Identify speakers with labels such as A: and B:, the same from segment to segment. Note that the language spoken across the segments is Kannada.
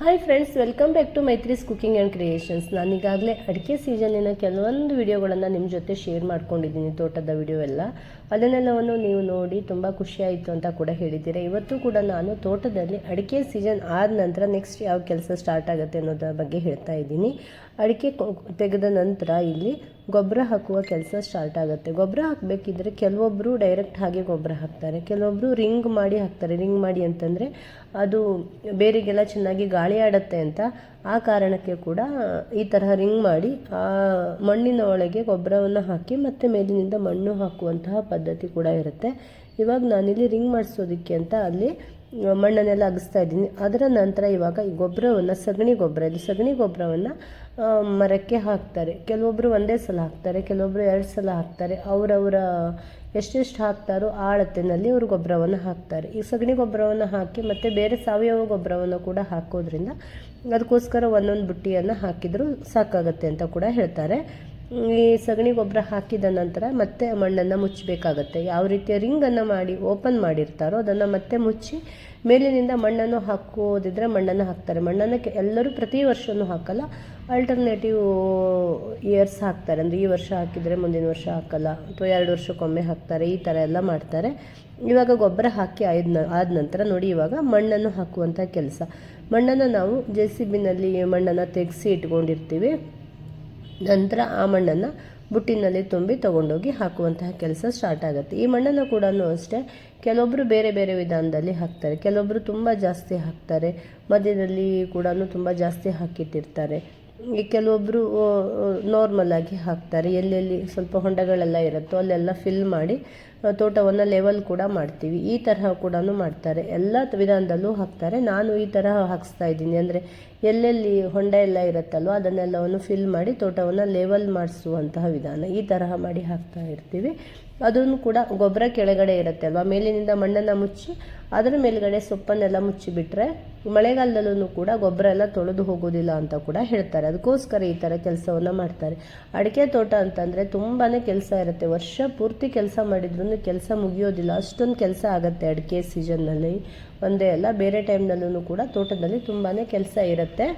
A: Hi friends welcome back to Maithri's cooking and creations ನಾನೀಗಾಗಲೇ ಅಡಿಕೆ ಸೀಸನಿನ ಕೆಲವೊಂದು ವಿಡಿಯೋಗಳನ್ನು ನಿಮ್ಮ ಜೊತೆ ಶೇರ್ ಮಾಡ್ಕೊಂಡಿದ್ದೀನಿ, ತೋಟದ ವಿಡಿಯೋ ಎಲ್ಲ. ಅದನ್ನೆಲ್ಲವನ್ನು ನೀವು ನೋಡಿ ತುಂಬ ಖುಷಿಯಾಯಿತು ಅಂತ ಕೂಡ ಹೇಳಿದ್ದೀರಾ. ಇವತ್ತು ಕೂಡ ನಾನು ತೋಟದಲ್ಲಿ ಅಡಿಕೆ ಸೀಸನ್ ಆದ ನಂತರ ನೆಕ್ಸ್ಟ್ ಯಾವ ಕೆಲಸ ಸ್ಟಾರ್ಟ್ ಆಗುತ್ತೆ ಅನ್ನೋದ್ರ ಬಗ್ಗೆ ಹೇಳ್ತಾ ಇದ್ದೀನಿ. ಅಡಿಕೆ ತೆಗೆದ ನಂತರ ಇಲ್ಲಿ ಗೊಬ್ಬರ ಹಾಕುವ ಕೆಲಸ ಸ್ಟಾರ್ಟ್ ಆಗುತ್ತೆ. ಗೊಬ್ಬರ ಹಾಕಬೇಕಿದ್ರೆ ಕೆಲವೊಬ್ಬರು ಡೈರೆಕ್ಟ್ ಹಾಗೆ ಗೊಬ್ಬರ ಹಾಕ್ತಾರೆ. ಕೆಲವೊಬ್ಬರು ರಿಂಗ್ ಮಾಡಿ ಹಾಕ್ತಾರೆ. ರಿಂಗ್ ಮಾಡಿ ಅಂತಂದರೆ ಅದು ಬೇರೆಗೆಲ್ಲ ಚೆನ್ನಾಗಿ ಗಾಳಿ ಆಡುತ್ತೆ ಅಂತ ಆ ಕಾರಣಕ್ಕೆ ಕೂಡ ಈ ತರಹ ರಿಂಗ್ ಮಾಡಿ ಆ ಮಣ್ಣಿನ ಒಳಗೆ ಗೊಬ್ಬರವನ್ನು ಹಾಕಿ ಮತ್ತೆ ಮೇಲಿನಿಂದ ಮಣ್ಣು ಹಾಕುವಂತಹ ಪದ್ಧತಿ ಕೂಡ ಇರುತ್ತೆ. ಇವಾಗ ನಾನಿಲ್ಲಿ ರಿಂಗ್ ಮಾಡಿಸೋದಕ್ಕೆ ಅಂತ ಅಲ್ಲಿ ಮಣ್ಣನ್ನೆಲ್ಲ ಅಗಿಸ್ತಾ ಇದ್ದೀನಿ. ಅದರ ನಂತರ ಇವಾಗ ಈ ಗೊಬ್ಬರವನ್ನು ಸಗಣಿ ಗೊಬ್ಬರ ಇದು ಸಗಣಿ ಗೊಬ್ಬರವನ್ನು ಮರಕ್ಕೆ ಹಾಕ್ತಾರೆ. ಕೆಲವೊಬ್ಬರು ಒಂದೇ ಸಲ ಹಾಕ್ತಾರೆ ಕೆಲವೊಬ್ಬರು ಎರಡು ಸಲ ಹಾಕ್ತಾರೆ. ಅವರವರ ಎಷ್ಟೆಷ್ಟು ಹಾಕ್ತಾರೋ ಆ ಅಳತೆನಲ್ಲಿ ಅವರು ಗೊಬ್ಬರವನ್ನು ಹಾಕ್ತಾರೆ. ಈ ಸಗಣಿ ಗೊಬ್ಬರವನ್ನು ಹಾಕಿ ಮತ್ತು ಬೇರೆ ಸಾವಯವ ಗೊಬ್ಬರವನ್ನು ಕೂಡ ಹಾಕೋದ್ರಿಂದ ಅದಕ್ಕೋಸ್ಕರ ಒಂದೊಂದು ಬುಟ್ಟಿಯನ್ನು ಹಾಕಿದರೂ ಸಾಕಾಗತ್ತೆ ಅಂತ ಕೂಡ ಹೇಳ್ತಾರೆ. ಈ ಸಗಣಿ ಗೊಬ್ಬರ ಹಾಕಿದ ನಂತರ ಮತ್ತೆ ಮಣ್ಣನ್ನು ಮುಚ್ಚಬೇಕಾಗತ್ತೆ. ಯಾವ ರೀತಿಯ ರಿಂಗನ್ನು ಮಾಡಿ ಓಪನ್ ಮಾಡಿರ್ತಾರೋ ಅದನ್ನು ಮತ್ತೆ ಮುಚ್ಚಿ ಮೇಲಿನಿಂದ ಮಣ್ಣನ್ನು ಹಾಕೋದಿದ್ರೆ ಮಣ್ಣನ್ನು ಹಾಕ್ತಾರೆ. ಮಣ್ಣನ್ನು ಎಲ್ಲರೂ ಪ್ರತಿ ವರ್ಷವೂ ಹಾಕಲ್ಲ. ಆಲ್ಟರ್ನೇಟಿವ್ ಇಯರ್ಸ್ ಹಾಕ್ತಾರೆ. ಅಂದರೆ ಈ ವರ್ಷ ಹಾಕಿದರೆ ಮುಂದಿನ ವರ್ಷ ಹಾಕಲ್ಲ. ಅಥವಾ ಎರಡು ವರ್ಷಕ್ಕೊಮ್ಮೆ ಹಾಕ್ತಾರೆ. ಈ ಥರ ಎಲ್ಲ ಮಾಡ್ತಾರೆ. ಇವಾಗ ಗೊಬ್ಬರ ಹಾಕಿ ಆಯ್ದ ಆದ ನಂತರ ನೋಡಿ ಇವಾಗ ಮಣ್ಣನ್ನು ಹಾಕುವಂಥ ಕೆಲಸ. ಮಣ್ಣನ್ನು ನಾವು ಜೆ ಸಿ ಬಿನಲ್ಲಿ ಮಣ್ಣನ್ನು ತೆಗೆಸಿ ಇಟ್ಕೊಂಡಿರ್ತೀವಿ. ನಂತರ ಆ ಮಣ್ಣನ್ನು ಬುಟ್ಟಿನಲ್ಲಿ ತುಂಬಿ ತೊಗೊಂಡೋಗಿ ಹಾಕುವಂತಹ ಕೆಲಸ ಸ್ಟಾರ್ಟ್ ಆಗುತ್ತೆ. ಈ ಮಣ್ಣನ್ನು ಕೂಡ ಅಷ್ಟೇ ಕೆಲವೊಬ್ಬರು ಬೇರೆ ಬೇರೆ ವಿಧಾನದಲ್ಲಿ ಹಾಕ್ತಾರೆ. ಕೆಲವೊಬ್ಬರು ತುಂಬ ಜಾಸ್ತಿ ಹಾಕ್ತಾರೆ. ಮಧ್ಯದಲ್ಲಿ ಕೂಡ ತುಂಬ ಜಾಸ್ತಿ ಹಾಕಿಟ್ಟಿರ್ತಾರೆ. ಕೆಲವೊಬ್ಬರು ನಾರ್ಮಲ್ ಆಗಿ ಹಾಕ್ತಾರೆ. ಎಲ್ಲೆಲ್ಲಿ ಸ್ವಲ್ಪ ಹೊಂಡಗಳೆಲ್ಲ ಇರುತ್ತೋ ಅಲ್ಲೆಲ್ಲ ಫಿಲ್ ಮಾಡಿ ತೋಟವನ್ನು ಲೆವೆಲ್ ಕೂಡ ಮಾಡ್ತೀವಿ. ಈ ತರಹ ಕೂಡ ಮಾಡ್ತಾರೆ. ಎಲ್ಲ ವಿಧಾನದಲ್ಲೂ ಹಾಕ್ತಾರೆ. ನಾನು ಈ ತರಹ ಹಾಕಿಸ್ತಾ ಇದ್ದೀನಿ. ಅಂದರೆ ಎಲ್ಲೆಲ್ಲಿ ಹೊಂಡ ಎಲ್ಲ ಇರುತ್ತಲ್ವ ಅದನ್ನೆಲ್ಲವನ್ನು ಫಿಲ್ ಮಾಡಿ ತೋಟವನ್ನು ಲೆವೆಲ್ ಮಾಡಿಸುವಂತಹ ವಿಧಾನ. ಈ ತರಹ ಮಾಡಿ ಹಾಕ್ತಾ ಇರ್ತೀವಿ. ಅದನ್ನು ಕೂಡ ಗೊಬ್ಬರ ಕೆಳಗಡೆ ಇರುತ್ತೆ ಅಲ್ವಾ? ಮೇಲಿನಿಂದ ಮಣ್ಣನ್ನು ಮುಚ್ಚಿ ಅದರ ಮೇಲ್ಗಡೆ ಸೊಪ್ಪನ್ನೆಲ್ಲ ಮುಚ್ಚಿಬಿಟ್ರೆ ಮಳೆಗಾಲದಲ್ಲೂ ಕೂಡ ಗೊಬ್ಬರ ಎಲ್ಲ ತೊಳೆದು ಹೋಗೋದಿಲ್ಲ ಅಂತ ಕೂಡ ಹೇಳ್ತಾರೆ. ಅದಕ್ಕೋಸ್ಕರ ಈ ಥರ ಕೆಲಸವನ್ನು ಮಾಡ್ತಾರೆ. ಅಡಿಕೆ ತೋಟ ಅಂತಂದರೆ ತುಂಬಾ ಕೆಲಸ ಇರುತ್ತೆ. ವರ್ಷ ಪೂರ್ತಿ ಕೆಲಸ ಮಾಡಿದ್ರೂ ಕೆಲಸ ಮುಗಿಯೋದಿಲ್ಲ. ಅಷ್ಟೊಂದು ಕೆಲಸ ಆಗುತ್ತೆ ಅಡಿಕೆ ಸೀಸನ್ನಲ್ಲಿ ಒಂದೇ ಅಲ್ಲ, ಬೇರೆ ಟೈಮ್ನಲ್ಲೂ ಕೂಡ ತೋಟದಲ್ಲಿ ತುಂಬಾ ಕೆಲಸ ಇರುತ್ತೆ.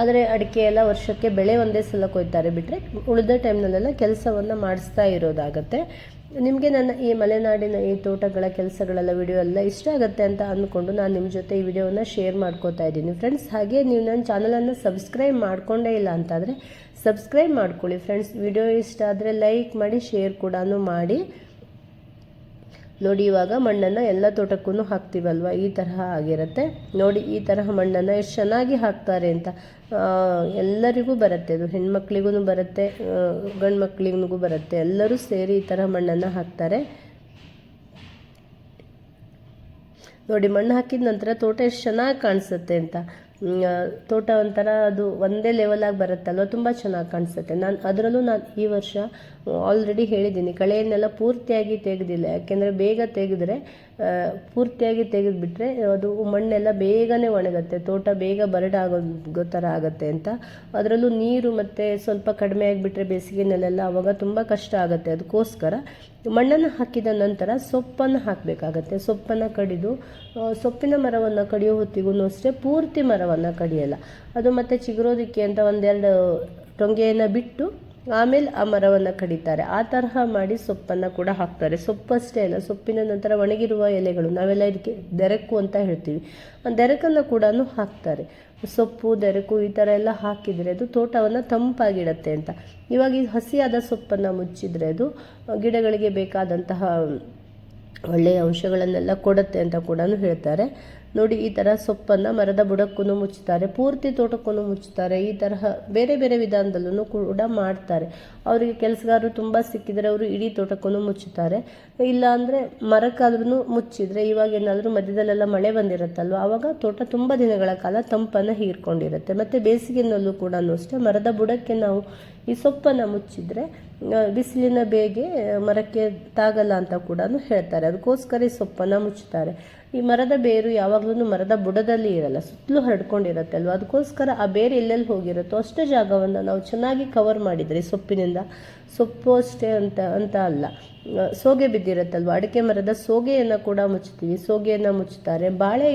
A: ಆದರೆ ಅಡಿಕೆ ಎಲ್ಲ ವರ್ಷಕ್ಕೆ ಬೆಳೆ ಒಂದೇ ಸಲ ಕೊಯ್ತಾರೆ ಬಿಟ್ಟರೆ ಉಳಿದ ಟೈಮ್ನಲ್ಲೆಲ್ಲ ಕೆಲಸವನ್ನು ಮಾಡಿಸ್ತಾ ಇರೋದಾಗತ್ತೆ. ನಿಮಗೆ ನನ್ನ ಈ ಮಲೆನಾಡಿನ ಈ ತೋಟಗಳ ಕೆಲಸಗಳೆಲ್ಲ ವಿಡಿಯೋ ಎಲ್ಲ ಇಷ್ಟ ಆಗುತ್ತೆ ಅಂತ ಅಂದ್ಕೊಂಡು ನಾನು ನಿಮ್ಮ ಜೊತೆ ಈ ವಿಡಿಯೋನ ಶೇರ್ ಮಾಡ್ಕೋತಾ ಇದ್ದೀನಿ. ಫ್ರೆಂಡ್ಸ್ ಹಾಗೆ ನೀವು ನನ್ನ ಚಾನಲನ್ನು ಸಬ್ಸ್ಕ್ರೈಬ್ ಮಾಡ್ಕೊಂಡೇ ಇಲ್ಲ ಅಂತಾದರೆ ಸಬ್ಸ್ಕ್ರೈಬ್ ಮಾಡ್ಕೊಳ್ಳಿ. ಫ್ರೆಂಡ್ಸ್ ವಿಡಿಯೋ ಇಷ್ಟ ಆದರೆ ಲೈಕ್ ಮಾಡಿ ಶೇರ್ ಕೂಡ ಮಾಡಿ. ನೋಡಿ ಇವಾಗ ಮಣ್ಣನ್ನು ಎಲ್ಲ ತೋಟಕ್ಕೂ ಹಾಕ್ತೀವಲ್ವ? ಈ ತರಹ ಆಗಿರುತ್ತೆ. ನೋಡಿ ಈ ತರಹ ಮಣ್ಣನ್ನು ಎಷ್ಟು ಚೆನ್ನಾಗಿ ಹಾಕ್ತಾರೆ ಅಂತ. ಎಲ್ಲರಿಗೂ ಬರುತ್ತೆ. ಅದು ಹೆಣ್ಮಕ್ಳಿಗೂ ಬರುತ್ತೆ ಗಂಡು ಮಕ್ಳಿಗೂ ಬರುತ್ತೆ. ಎಲ್ಲರೂ ಸೇರಿ ಈ ಥರ ಮಣ್ಣನ್ನು ಹಾಕ್ತಾರೆ. ನೋಡಿ ಮಣ್ಣು ಹಾಕಿದ ನಂತರ ತೋಟ ಎಷ್ಟು ಚೆನ್ನಾಗಿ ಕಾಣಿಸುತ್ತೆ ಅಂತ. ತೋಟ ಒಂಥರ ಅದು ಒಂದೇ ಲೆವೆಲಾಗಿ ಬರುತ್ತಲ್ವ? ತುಂಬ ಚೆನ್ನಾಗಿ ಕಾಣಿಸುತ್ತೆ. ನಾನು ಅದರಲ್ಲೂ ನಾನು ಈ ವರ್ಷ ಆಲ್ರೆಡಿ ಹೇಳಿದ್ದೀನಿ. ಕಳೆಯನ್ನೆಲ್ಲ ಪೂರ್ತಿಯಾಗಿ ತೆಗೆದಿಲ್ಲ. ಯಾಕೆಂದರೆ ಬೇಗ ತೆಗೆದ್ರೆ ಪೂರ್ತಿಯಾಗಿ ತೆಗೆದುಬಿಟ್ರೆ ಅದು ಮಣ್ಣೆಲ್ಲ ಬೇಗನೆ ಒಣಗುತ್ತೆ, ತೋಟ ಬೇಗ ಬರಡಾಗೋ ಥರ ಆಗುತ್ತೆ ಅಂತ. ಅದರಲ್ಲೂ ನೀರು ಮತ್ತು ಸ್ವಲ್ಪ ಕಡಿಮೆ ಆಗಿಬಿಟ್ರೆ ಬೇಸಿಗೆನಲ್ಲೆಲ್ಲ ಆವಾಗ ತುಂಬ ಕಷ್ಟ ಆಗುತ್ತೆ ಅದಕ್ಕೋಸ್ಕರ ಮಣ್ಣನ್ನು ಹಾಕಿದ ನಂತರ ಸೊಪ್ಪನ್ನು ಹಾಕಬೇಕಾಗತ್ತೆ, ಸೊಪ್ಪನ್ನು ಕಡಿದು ಸೊಪ್ಪಿನ ಮರವನ್ನು ಕಡಿಯೋ ಹೊತ್ತಿಗೂ ಅಷ್ಟೇ ಪೂರ್ತಿ ಮರವನ್ನು ಕಡಿಯಲ್ಲ. ಅದು ಮತ್ತೆ ಚಿಗುರೋದಕ್ಕೆ ಅಂತ ಒಂದೆರಡು ಟೊಂಗೆಯನ್ನು ಬಿಟ್ಟು ಆಮೇಲೆ ಆ ಮರವನ್ನು ಕಡಿತಾರೆ. ಆ ತರಹ ಮಾಡಿ ಸೊಪ್ಪನ್ನು ಕೂಡ ಹಾಕ್ತಾರೆ. ಸೊಪ್ಪಷ್ಟೇ ಅಲ್ಲ, ಸೊಪ್ಪಿನ ನಂತರ ಒಣಗಿರುವ ಎಲೆಗಳು, ನಾವೆಲ್ಲ ಇದಕ್ಕೆ ದೆರಕು ಅಂತ ಹೇಳ್ತೀವಿ. ಆ ದೆರಕನ್ನು ಕೂಡ ಹಾಕ್ತಾರೆ. ಸೊಪ್ಪು, ದೆರಕು ಈ ಥರ ಎಲ್ಲ ಹಾಕಿದರೆ ಅದು ತೋಟವನ್ನು ತಂಪಾಗಿಡತ್ತೆ ಅಂತ. ಇವಾಗ ಈ ಹಸಿಯಾದ ಸೊಪ್ಪನ್ನು ಮುಚ್ಚಿದರೆ ಅದು ಗಿಡಗಳಿಗೆ ಬೇಕಾದಂತಹ ಒಳ್ಳೆಯ ಅಂಶಗಳನ್ನೆಲ್ಲ ಕೊಡುತ್ತೆ ಅಂತ ಕೂಡ ಹೇಳ್ತಾರೆ. ನೋಡಿ, ಈ ಥರ ಸೊಪ್ಪನ್ನು ಮರದ ಬುಡಕ್ಕೂ ಮುಚ್ಚುತ್ತಾರೆ, ಪೂರ್ತಿ ತೋಟಕ್ಕೂ ಮುಚ್ಚುತ್ತಾರೆ, ಈ ತರಹ ಬೇರೆ ಬೇರೆ ವಿಧಾನದಲ್ಲೂ ಕೂಡ ಮಾಡ್ತಾರೆ. ಅವರಿಗೆ ಕೆಲಸಗಾರರು ತುಂಬ ಸಿಕ್ಕಿದರೆ ಅವರು ಇಡೀ ತೋಟಕ್ಕೂ ಮುಚ್ಚುತ್ತಾರೆ. ಇಲ್ಲ ಅಂದರೆ ಮರಕ್ಕಾದ್ರೂ ಮುಚ್ಚಿದರೆ ಇವಾಗ ಏನಾದರೂ ಮಧ್ಯದಲ್ಲೆಲ್ಲ ಮಳೆ ಬಂದಿರುತ್ತಲ್ವ ಆವಾಗ ತೋಟ ತುಂಬ ದಿನಗಳ ಕಾಲ ತಂಪನ್ನು ಹೀರ್ಕೊಂಡಿರುತ್ತೆ. ಮತ್ತು ಬೇಸಿಗೆನಲ್ಲೂ ಕೂಡ ಅಷ್ಟೇ ಮರದ ಬುಡಕ್ಕೆ ನಾವು ಈ ಸೊಪ್ಪನ್ನು ಮುಚ್ಚಿದರೆ ಬಿಸಿಲಿನ ಬೇಗೆ ಮರಕ್ಕೆ ತಾಗಲ್ಲ ಅಂತ ಕೂಡ ಹೇಳ್ತಾರೆ. ಅದಕ್ಕೋಸ್ಕರ ಈ ಸೊಪ್ಪನ್ನು ಮುಚ್ಚುತ್ತಾರೆ. ಈ ಮರದ ಬೇರು ಯಾವಾಗಲೂ ಮರದ ಬುಡದಲ್ಲಿ ಇರಲ್ಲ, ಸುತ್ತಲೂ ಹರಡ್ಕೊಂಡಿರುತ್ತೆ ಅಲ್ವಾ? ಅದಕ್ಕೋಸ್ಕರ ಆ ಬೇರು ಎಲ್ಲೆಲ್ಲಿ ಹೋಗಿರುತ್ತೋ ಅಷ್ಟೇ ಜಾಗವನ್ನು ನಾವು ಚೆನ್ನಾಗಿ ಕವರ್ ಮಾಡಿದರೆ ಸೊಪ್ಪಿನಿಂದ. ಸೊಪ್ಪು ಅಷ್ಟೇ ಅಂತ ಅಂತ ಅಲ್ಲ. ಸೋಗೆ ಬಿದ್ದಿರುತ್ತಲ್ವ ಅಡಿಕೆ ಮರದ ಸೋಗೆಯನ್ನು ಕೂಡ ಮುಚ್ಚುತ್ತೀವಿ. ಸೋಗೆಯನ್ನು ಮುಚ್ಚುತ್ತಾರೆ, ಬಾಳೆ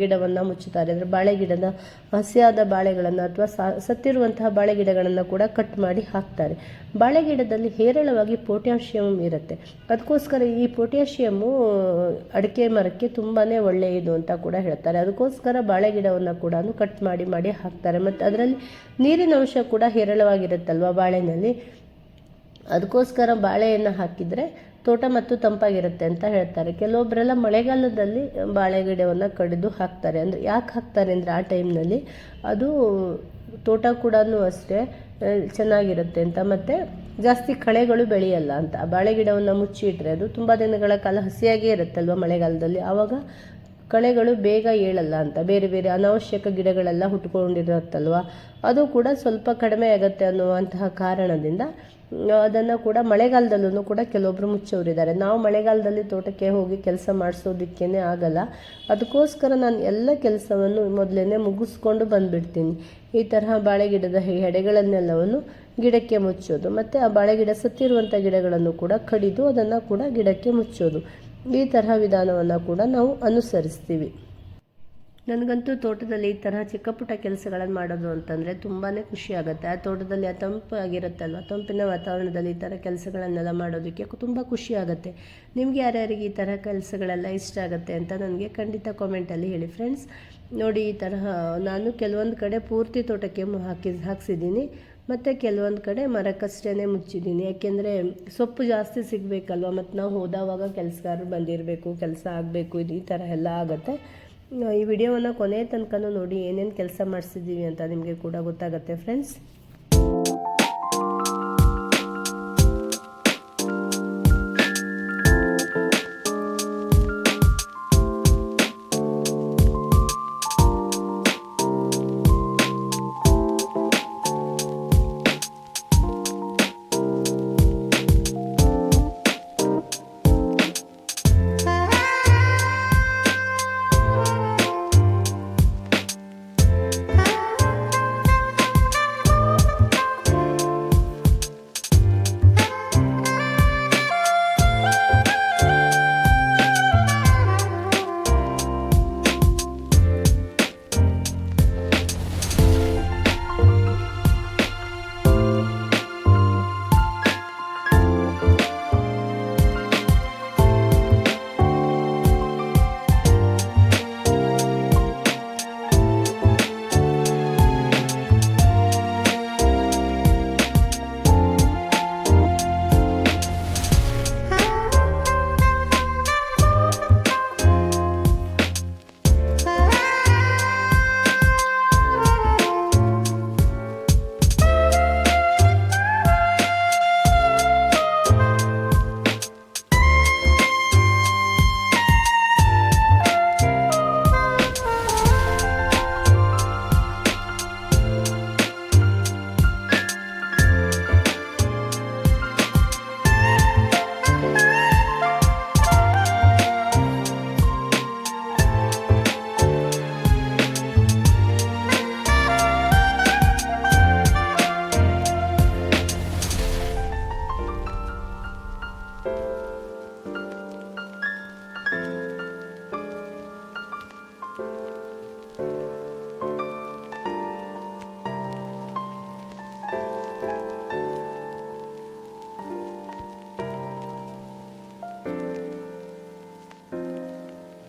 A: ಗಿಡವನ್ನು ಮುಚ್ಚುತ್ತಾರೆ. ಅಂದರೆ ಬಾಳೆ ಗಿಡದ ಹಸಿಯಾದ ಬಾಳೆಗಳನ್ನು ಅಥವಾ ಸತ್ತಿರುವಂತಹ ಬಾಳೆ ಗಿಡಗಳನ್ನು ಕೂಡ ಕಟ್ ಮಾಡಿ ಹಾಕ್ತಾರೆ. ಬಾಳೆ ಗಿಡದಲ್ಲಿ ಹೇರಳವಾಗಿ ಪೊಟ್ಯಾಷಿಯಮ್ ಇರುತ್ತೆ. ಅದಕ್ಕೋಸ್ಕರ ಈ ಪೊಟ್ಯಾಷಿಯಮ್ಮು ಅಡಿಕೆ ಮರಕ್ಕೆ ತುಂಬಾ ಒಳ್ಳೆಯದು ಅಂತ ಕೂಡ ಹೇಳ್ತಾರೆ. ಅದಕ್ಕೋಸ್ಕರ ಬಾಳೆ ಗಿಡವನ್ನು ಕೂಡ ಕಟ್ ಮಾಡಿ ಮಾಡಿ ಹಾಕ್ತಾರೆ. ಮತ್ತು ಅದರಲ್ಲಿ ನೀರಿನ ಅಂಶ ಕೂಡ ಹೇರಳವಾಗಿರುತ್ತಲ್ವ ಬಾಳೆನಲ್ಲಿ? ಅದಕ್ಕೋಸ್ಕರ ಬಾಳೆಯನ್ನು ಹಾಕಿದರೆ ತೋಟ ಮತ್ತು ತಂಪಾಗಿರುತ್ತೆ ಅಂತ ಹೇಳ್ತಾರೆ. ಕೆಲವೊಬ್ಬರೆಲ್ಲ ಮಳೆಗಾಲದಲ್ಲಿ ಬಾಳೆ ಗಿಡವನ್ನು ಕಡಿದು ಹಾಕ್ತಾರೆ. ಅಂದರೆ ಯಾಕೆ ಹಾಕ್ತಾರೆ ಅಂದರೆ ಆ ಟೈಮ್ನಲ್ಲಿ ಅದು ತೋಟ ಕೂಡ ಅಷ್ಟೇ ಚೆನ್ನಾಗಿರುತ್ತೆ ಅಂತ. ಮತ್ತು ಜಾಸ್ತಿ ಕಳೆಗಳು ಬೆಳೆಯಲ್ಲ ಅಂತ. ಬಾಳೆ ಗಿಡವನ್ನು ಮುಚ್ಚಿಟ್ರೆ ಅದು ತುಂಬ ದಿನಗಳ ಕಾಲ ಹಸಿಯಾಗೇ ಇರುತ್ತಲ್ವ ಮಳೆಗಾಲದಲ್ಲಿ? ಆವಾಗ ಕಳೆಗಳು ಬೇಗ ಏಳಲ್ಲ ಅಂತ. ಬೇರೆ ಬೇರೆ ಅನಾವಶ್ಯಕ ಗಿಡಗಳೆಲ್ಲ ಹುಟ್ಕೊಂಡಿರುತ್ತಲ್ವ ಅದು ಕೂಡ ಸ್ವಲ್ಪ ಕಡಿಮೆ ಆಗುತ್ತೆ ಅನ್ನುವಂತಹ ಕಾರಣದಿಂದ ಅದನ್ನು ಕೂಡ ಮಳೆಗಾಲದಲ್ಲೂ ಕೂಡ ಕೆಲವೊಬ್ಬರು ಮುಚ್ಚೋರಿದ್ದಾರೆ. ನಾವು ಮಳೆಗಾಲದಲ್ಲಿ ತೋಟಕ್ಕೆ ಹೋಗಿ ಕೆಲಸ ಮಾಡಿಸೋದಕ್ಕೇ ಆಗಲ್ಲ. ಅದಕ್ಕೋಸ್ಕರ ನಾನು ಎಲ್ಲ ಕೆಲಸವನ್ನು ಮೊದಲೇ ಮುಗಿಸ್ಕೊಂಡು ಬಂದುಬಿಡ್ತೀನಿ. ಈ ತರಹ ಬಾಳೆ ಗಿಡದ ಎಡೆಗಳನ್ನೆಲ್ಲವನ್ನು ಗಿಡಕ್ಕೆ ಮುಚ್ಚೋದು, ಮತ್ತು ಆ ಬಾಳೆ ಗಿಡ ಸತ್ತಿರುವಂಥ ಗಿಡಗಳನ್ನು ಕೂಡ ಕಡಿದು ಅದನ್ನು ಕೂಡ ಗಿಡಕ್ಕೆ ಮುಚ್ಚೋದು. ಈ ತರಹ ವಿಧಾನವನ್ನು ಕೂಡ ನಾವು ಅನುಸರಿಸ್ತೀವಿ. ನನಗಂತೂ ತೋಟದಲ್ಲಿ ಈ ತರಹ ಚಿಕ್ಕ ಪುಟ್ಟ ಕೆಲಸಗಳನ್ನು ಮಾಡೋದು ಅಂತಂದರೆ ತುಂಬಾ ಖುಷಿ ಆಗುತ್ತೆ. ಆ ತೋಟದಲ್ಲಿ ಆ ತಂಪಾಗಿರುತ್ತಲ್ವ ತಂಪಿನ ವಾತಾವರಣದಲ್ಲಿ ಈ ಥರ ಕೆಲಸಗಳನ್ನೆಲ್ಲ ಮಾಡೋದಕ್ಕೆ ತುಂಬ ಖುಷಿ ಆಗುತ್ತೆ. ನಿಮ್ಗೆ ಯಾರ್ಯಾರಿಗೆ ಈ ಥರ ಕೆಲಸಗಳೆಲ್ಲ ಇಷ್ಟ ಆಗುತ್ತೆ ಅಂತ ನನಗೆ ಖಂಡಿತ ಕಾಮೆಂಟಲ್ಲಿ ಹೇಳಿ ಫ್ರೆಂಡ್ಸ್ ನೋಡಿ ಈ ತರಹ ನಾನು ಕೆಲವೊಂದು ಕಡೆ ಪೂರ್ತಿ ತೋಟಕ್ಕೆ ಹಾಕಿ ಹಾಕ್ಸಿದ್ದೀನಿ. ಮತ್ತು ಕೆಲವೊಂದು ಕಡೆ ಮರಕಷ್ಟೇ ಮುಚ್ಚಿದ್ದೀನಿ. ಯಾಕೆಂದರೆ ಸೊಪ್ಪು ಜಾಸ್ತಿ ಸಿಗಬೇಕಲ್ವ? ಮತ್ತು ನಾವು ಹೋದವಾಗ ಕೆಲಸಗಾರರು ಬಂದಿರಬೇಕು, ಕೆಲಸ ಆಗಬೇಕು, ಇದು ಈ ಥರ ಎಲ್ಲ ಆಗುತ್ತೆ. ಈ ವಿಡಿಯೋವನ್ನು ಕೊನೆಯ ತನಕನೂ ನೋಡಿ ಏನೇನು ಕೆಲಸ ಮಾಡಿಸಿದ್ದೀವಿ ಅಂತ ನಿಮಗೆ ಕೂಡ ಗೊತ್ತಾಗುತ್ತೆ ಫ್ರೆಂಡ್ಸ್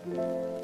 A: Thank you.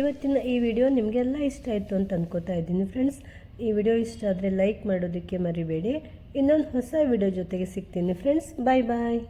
A: ಇವತ್ತಿನ ಈ ವಿಡಿಯೋ ನಿಮಗೆಲ್ಲ ಇಷ್ಟ ಆಯಿತು ಅಂತ ಅನ್ಕೋತಾ ಇದ್ದೀನಿ ಫ್ರೆಂಡ್ಸ್. ಈ ವಿಡಿಯೋ ಇಷ್ಟ ಆದರೆ ಲೈಕ್ ಮಾಡೋದಕ್ಕೆ ಮರಿಬೇಡಿ. ಇನ್ನೊಂದು ಹೊಸ ವಿಡಿಯೋ ಜೊತೆಗೆ ಸಿಗ್ತೀನಿ ಫ್ರೆಂಡ್ಸ್. ಬಾಯ್ ಬಾಯ್